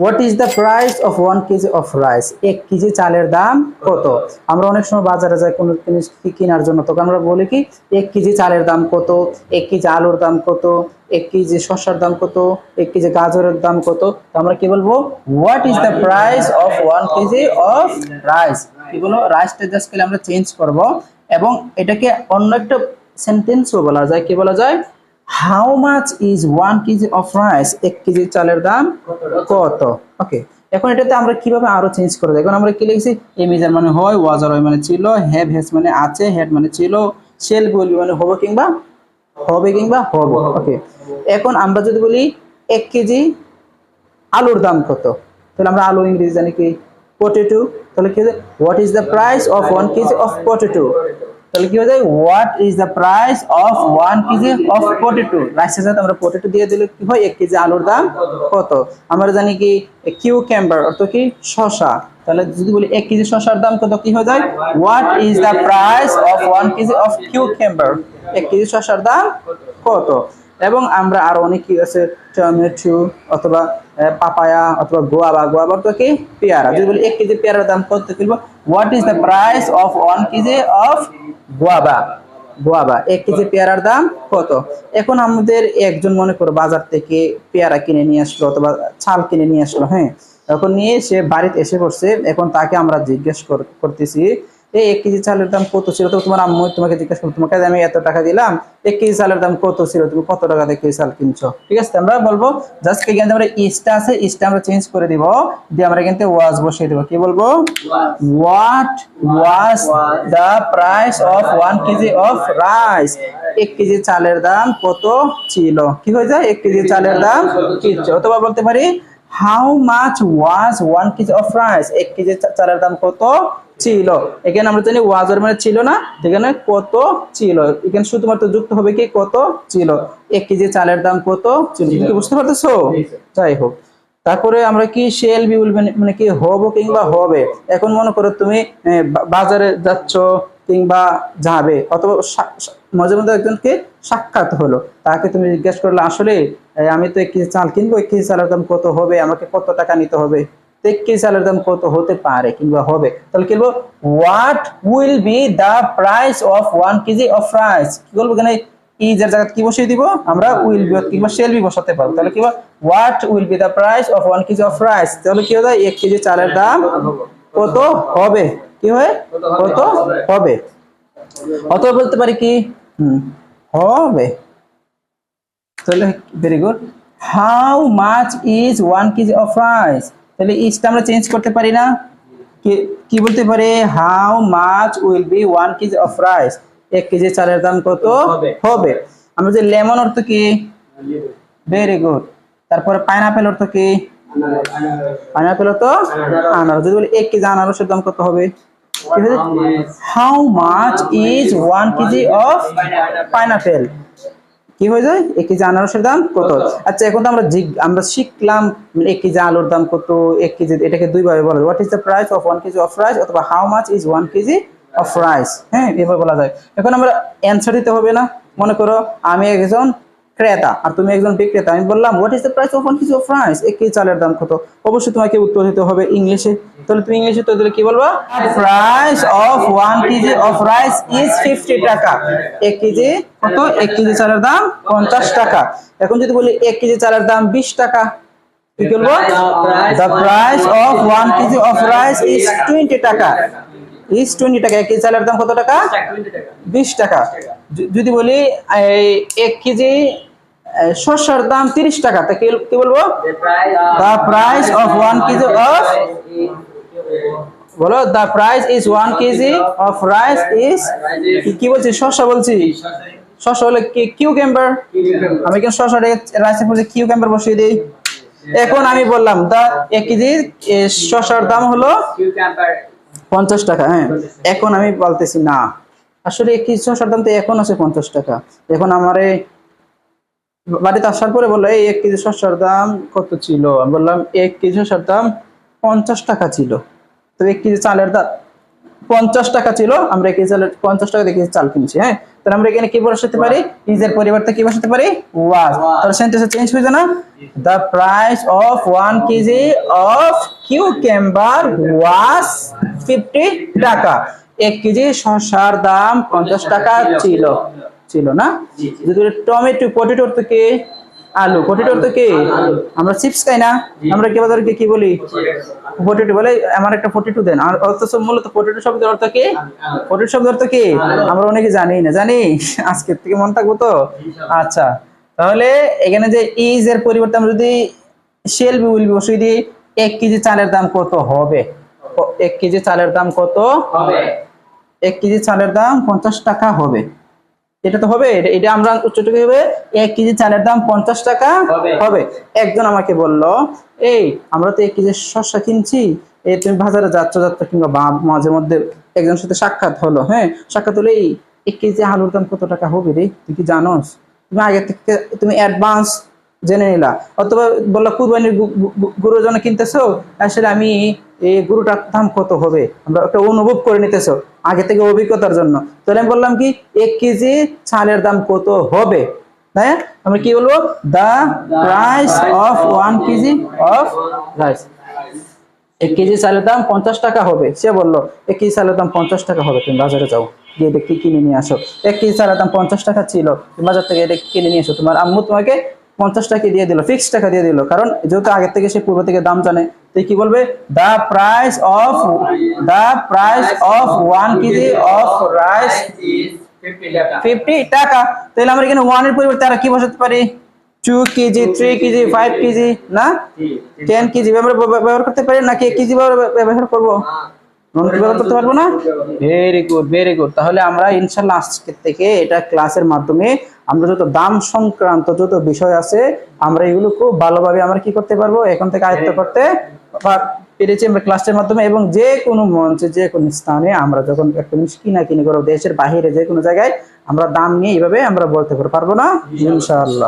What is the price of one KG of rice এক KG চালের দাম কত? আমরা অনেক সময় বাজারে যাই, কোনো জিনিস কেনার জন্য, তখন আমরা বলি কি, এক কেজি চালের দাম কত? এক কেজি আলুর দাম কত? এক কেজি শসার দাম কত? এক কেজি গাজরের দাম কত? তো আমরা কি বলব? What is the price of one kg of rice কি বলব? রাইসটা জাস্ট খেলে আমরা চেঞ্জ করব। এবং এটাকে অন্য একটা সেন্টেন্সও বলা যায়। কি বলা যায়? How much is one KG of rice এক কেজি চালের দাম কত? ওকে এখন এটাতে আমরা কীভাবে আরও চেঞ্জ করে দেয় এখন আমরা কি লিখছি? এমিজার মানে হয়, ওয়াজার হয় মানে ছিল হ্যাভ হ্যাজ মানে আছে হেড মানে ছিল সেল বলি মানে হবে কিংবা হবে কিংবা হবে। ওকে এখন আমরা যদি বলি এক কেজি আলুর দাম কত? তাহলে আমরা আলু ইংরেজি জানি কি? পটেটো তাহলে কি what is the price of one kg of potato তাহলে কি হয়ে যায়? What is the price of one kg of potato রাইসের সাথে আমরা পটেটো দিয়ে দিলে কি হয়? এক কেজি আলুর দাম কত? আমরা জানি কি কিউ ক্যাম্বার অর্থ কি শশা তাহলে যদি বলি এক কেজি শশার দাম কত, কি হয়ে যায়? What is the price of one KG of cucumber এক কেজি শশার দাম কত? এবং আমরা আরও অনেক কি আছে, টমেটো অথবা পাপায়া অথবা গোয়াবা। গোয়াবা তো কি, পেয়ারা। যদি বলি এক কেজি পেয়ারার দাম কত কিনবো what is the price of one KG of guava guava. এক কেজি পেয়ারার দাম কত? এখন আমাদের একজন মনে করো বাজার থেকে পেয়ারা কিনে নিয়ে আসলো অথবা ছাল কিনে নিয়ে আসলো হ্যাঁ? এখন নিয়ে সে বাড়িতে এসে পড়ছে। এখন তাকে আমরা জিজ্ঞেস কর- করতেছি এই এক কেজি চালের দাম কত ছিল? তো তোমার আম্মু তোমাকে জিজ্ঞেস করো তোমাকে আমি এত টাকা দিলাম, এক কেজি চালের দাম কত ছিল? তুমি কত টাকা দিয়ে চাল কিনছো? ঠিক আছে, আমরা বলব জাস্ট এখানে আমরা ইস্টা আছে ইস্টা আমরা চেঞ্জ করে দিব, দিয়ে আমরা এখানে ওয়াজ বসিয়ে দেবো। কি বলব? What was the price of one KG of rice এক কেজি চালের দাম কত ছিল? কি হয়ে যায়? এক কেজি চালের দাম কি? অথবা বলতে পারি how much was one KG of rice এক কেজি চালের দাম কত ছিল। এখানে আমরা জানি ওয়াজের মানে ছিল না এখানে কত ছিল। এখানে শুধুমাত্র যুক্ত হবে কি কত ছিল। এক কেজি চালের দাম কত ছিল। কি বুঝতে পারতেছো? যাই হোক। তারপরে আমরা কি শেল বি উইল মানে কি হব কিংবা হবে? এখন মনে করো তুমি বাজারে যাচ্ছ কিংবা যাবে অথবা মাঝে মধ্যে একজনকে সাক্ষাৎ হলো। তাকে তুমি জিজ্ঞেস করলে আসলে আমি তো এক কেজি চাল কিনবো এক কেজি চালের দাম কত হবে? আমাকে কত টাকা নিতে হবে? তো এক কেজি চালের দাম কত হতে পারে কিংবা হবে? তাহলে কি বলব? What will be the price of one kg of rice কি বলব এখানে? ইজের জায়গায় কি বসিয়ে দিব? আমরা উইল বি কিংবা শেল বি বসাতে পারব। তাহলে কি what will be the price of one kg of rice তাহলে কি হয়? এক কেজি চালের দাম কত হবে? কি হয়? কত হবে? অথবা বলতে পারি কি? হুম হবে। তাহলে very good how much is one kg of rice তাহলে ইজটা আমরা চেঞ্জ করতে পারি না। কি- বলতে পারি? How much will be one KG of rice এক কেজি চালের দাম কত? হবে। হবে। আমরা যে লেমন অর্থ কি? ভেরি গুড তারপরে পাইনাপেল অর্থ কি? পাইনাপেল অর্থ আনারস। যদি বলি এক কেজি আনারসের দাম কত হবে? How much is one kg of pineapple কি হয়ে যায়? এক কেজি আনারসের দাম কত? আচ্ছা। এখন তো আমরা আমরা শিখলাম এক কেজি আলুর দাম কত এক কেজি এটাকে দুইভাবে বলা what is the price of one kg of rice অথবা how much is one kg of rice হ্যাঁ এভাবে বলা যায়। এখন আমরা অ্যান্সার দিতে হবে না। মনে করো আমি একজন ক্রেতা। আর তুমি একজন বিক্রেতা। আমি বললাম what is the price of one KG of rice এক কেজি চালের দাম কত? অবশ্যই তোমাকে উত্তর দিতে হবে ইংলিশে। তাহলে তুমি ইংলিশে উত্তর দিলে কি বলবা? Price of one KG of rice is fifty টাকা। এক কেজি কত? এক কেজি চালের দাম পঞ্চাশ টাকা। এখন যদি বলি এক কেজি চালের দাম বিশ টাকা কি বলব? The price of one KG of rice is twenty টাকা। ইজ টোয়েন্টি টাকা। এক কেজি চালের দাম কত টাকা। বিশ টাকা। যদি বলি এই এক কেজি শসার দাম তিরিশ টাকা। তা কি- কি বলব? The price of one kg of বলো the price is one kg of rice is কি বলছি? শসা বলছি? শসা হলে কিউ ক্যাম্বার আমি কেন শসা রাইসে বলছি কিউ ক্যাম্বার বসিয়ে দিই? এখন আমি বললাম দা এক কেজি শসার দাম হলো পঞ্চাশ টাকা হ্যাঁ। এখন আমি বলতেছি, না। আসলে কেজি শসার দাম তো এখন আছে পঞ্চাশ টাকা। এখন আমারে বাড়িতে আসার পরে বলল, এই এক কেজি শসার দাম কত ছিল? আমি বললাম, এক কেজি শসার দাম পঞ্চাশ টাকা ছিল। তো এক কেজি চালের দাম পঞ্চাশ টাকা ছিল, আমরা এক কেজি চালের পঞ্চাশ টাকা কেজি চাল কিনছি হ্যাঁ? তাহলে আমরা এখানে কি বসাতে পারি? ইজ এর পরিবর্তে কি বসাতে পারি? ওয়াজ তাহলে সেন্টেন্সে চেঞ্জ হয়ে না? The price of one KG of কিউকেম্বার was fifty টাকা। এক কেজি শসার দাম পঞ্চাশ টাকা ছিল। ছিল না? যদি টমেটো পটেটোর থেকে আলু পটেটোর থেকে আমরা চিপস খাই না? আমরা কি বাজারকে কি বলি? পটেটো বলে আমার একটা পটেটো দেন। আর মূলত পটেটো শব্দের অর্থ কি? পটেটো শব্দের অর্থ কি? আমরা অনেকে জানি না। জানি? আজকের থেকে মনে থাকব তো? আচ্ছা। তাহলে এখানে যে ইজ এর পরিবর্তে আমরা যদি শেল বি উইল বি বসিয়ে দিই এক কেজি চালের দাম কত হবে? এক কেজি চালের দাম কত? হবে। এক কেজি চালের দাম পঞ্চাশ টাকা হবে। এটা তো হবে এটা- আমরা উচ্চটুকু হবে এক কেজি চালের দাম পঞ্চাশ টাকা হবে। একজন আমাকে বলল এই আমরা তো এক কেজি শসা কিনছি এই তুমি বাজারে যাচ্ছ যাচ্ছ কিংবা বা- মাঝে মধ্যে একজনের সাথে সাক্ষাৎ হলো হ্যাঁ? সাক্ষাৎ হলো এই এক কেজি আলুর দাম কত টাকা হবে রে? তুই কি জানোস? তুমি আগে থেকে তুমি অ্যাডভান্স জেনে নিলা। অথবা বললা, কুরবানির গু- গু- গু- জন্য কিনতেছো? আসলে আমি এই গরুটার দাম কত হবে? আমরা একটা অনুভব করে নিতেছো আগে থেকে অভিজ্ঞতার জন্য। তাহলে আমি বললাম কি, এক কেজি চালের দাম কত হবে? তাই আমরা কি বলব? দা price of one KG of rice. এক কেজি চালের দাম পঞ্চাশ টাকা হবে। সে বলল, এক কেজি চালের দাম পঞ্চাশ টাকা হবে, তুমি বাজারে যাও। গিয়ে এটা কিনে নিয়ে আসো। এক কেজি চালের দাম পঞ্চাশ টাকা ছিল বাজার থেকে এটা কিনে নিয়ে আসো তোমার আম্মু তোমাকে পঞ্চাশ টাকা দিয়ে দিল ফিক্স টাকা দিয়ে দিল। কারণ যেহেতু আগে থেকে সে পূর্ব থেকে দাম জানে তুই কি বলবে? The price of the price of one kg of rice is 50 টাকা। ফিফটি টাকা। তাহলে আমরা এখানে ওয়ানের পরিবর্তে আর কি বসাতে পারি? Two kg three kg five kg না? টেন কেজি ব্যবহার করতে পারি নাকি এক কেজি ব্যবহার করব? নন ব্যবহার করতে পারব না? ভেরি গুড ভেরি গুড তাহলে আমরা ইনশাল্লাহ আজকে থেকে এটা ক্লাসের মাধ্যমে আমরা যত দাম সংক্রান্ত যত বিষয় আছে আমরা এগুলো খুব ভালোভাবে আমরা কি করতে পারব? এখন থেকে আয়ত্ত করতে পা- পেরেছি আমরা ক্লাসের মাধ্যমে এবং যে কোনো মঞ্চে যে কোনো স্থানে আমরা যখন একটা জিনিস কিনা কিনি করব দেশের বাহিরে যে কোনো জায়গায় আমরা দাম নিয়ে এইভাবে আমরা বলতে পারব পারব না ইনশাআল্লাহ।